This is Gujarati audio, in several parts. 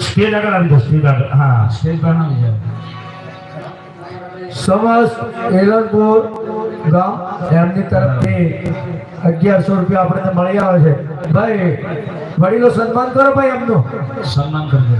સ્ટેજ આગળ આવી જાઓ, સ્ટેજ આગળ. હા, સ્ટેજ પર આવી જાઓ. સમસ્ત એલનપુર ગામ, એમની તરફથી અગિયારસો રૂપિયા આપણને મળી આવે છે. ભાઈ, વડીલો સન્માન કરો ભાઈ એમનું. સન્માન કરજો.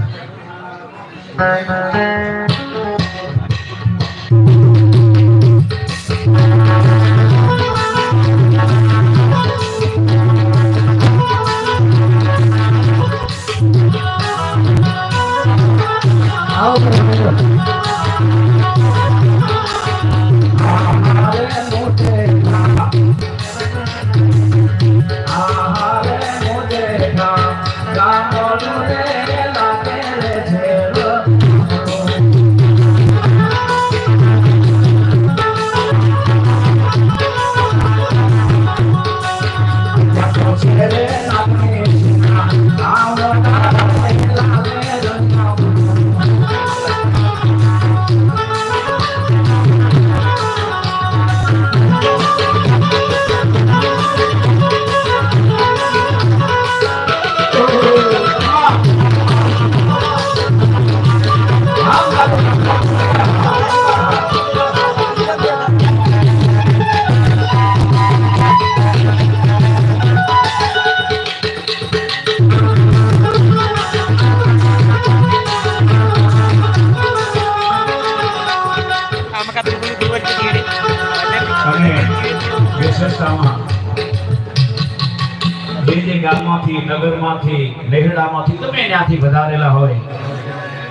ગામમાંથી નગરમાંથી લહેડામાંથી તમે ત્યાંથી વધારેલા હોય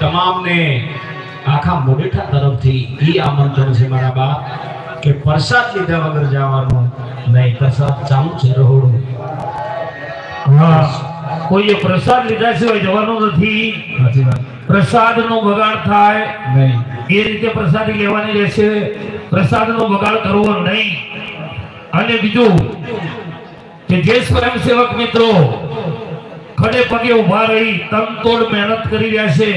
તમામને આખા મોડેઠા તરફથી એ આમંત્રણ છે મારા બા કે પ્રસાદ લીધા વગર જવાનું નહીં પ્રસાદ ચાલુ છે રહોડું. કોઈએ પ્રસાદ લીધા સિવાય જવાનું નથી. પ્રસાદ નો પ્રસાદનો બગાડ થાય નહીં. એ રીતે પ્રસાદી લેવાની રહેશે. પ્રસાદ નો બગાડ કરવો નહીં. અને બીજું કે જે સ્વયંસેવક મિત્રો ખડે પગે ઊભા રહી તનતોડ મહેનત કરી રહ્યા છે,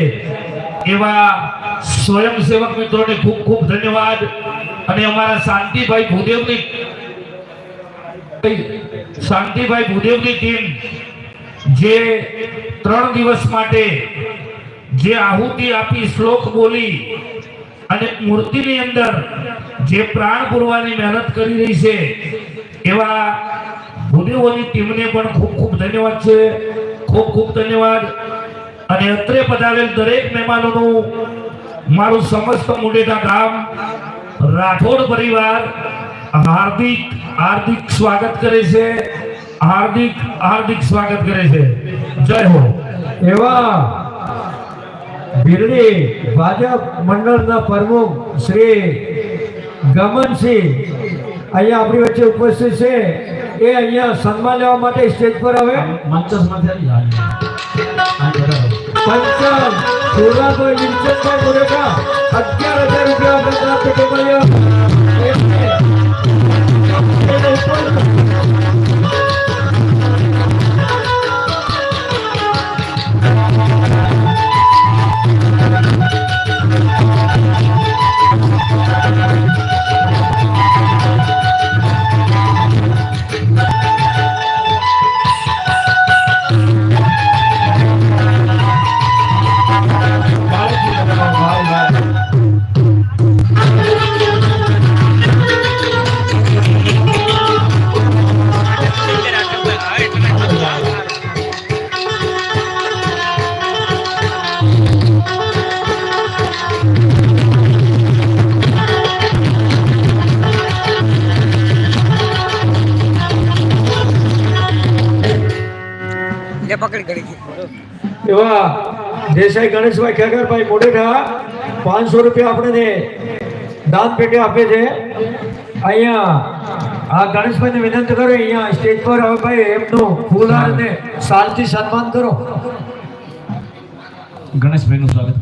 એવા સ્વયંસેવક મિત્રોને ખૂબ ખૂબ ધન્યવાદ અને અમારા શાંતિભાઈ ભૂદેવની શાંતિભાઈ ભૂદેવની ટીમ જે ત્રણ દિવસ માટે જે આહુતિ આપી, શ્લોક બોલી અને મૂર્તિની અંદર જે પ્રાણ પૂરવાની મહેનત કરી રહી છે, એવા ભૂદેવોની ટીમને પણ ખૂબ ખૂબ ધન્યવાદ છે. ખૂબ ખૂબ ધન્યવાદ. અને અત્રે પધારેલ દરેક મહેમાનોનું મારું સમસ્ત મુંડેટા ગામ, રાઠોડ પરિવાર હાર્દિક હાર્દિક સ્વાગત કરે છે. હાર્દિક હાર્દિક સ્વાગત કરે છે. જય હો. એવા ભીરડી ભાજપ મંડળના પ્રમુખ શ્રી ગમનસિંહ અહીંયા આપણી વચ્ચે ઉપસ્થિત છે. એ અહીંયા સન્માન લેવા માટે સ્ટેજ પર આવે પંચમ સુરત વિરચંદભાઈ મુરેકા લે પકડી કરી છે એવા દેસાઈ ગણેશભાઈ ખેગરભાઈ મોડેઠા પાંચસો રૂપિયા આપણને દાન પેટે આપે છે. અહીંયા આ ગણેશભાઈને વિનંતી કરો અહીંયા સ્ટેજ પર હવે ભાઈ એમનું ફૂલહાર ને શાંતિ સન્માન કરો. ગણેશભાઈનું સ્વાગત.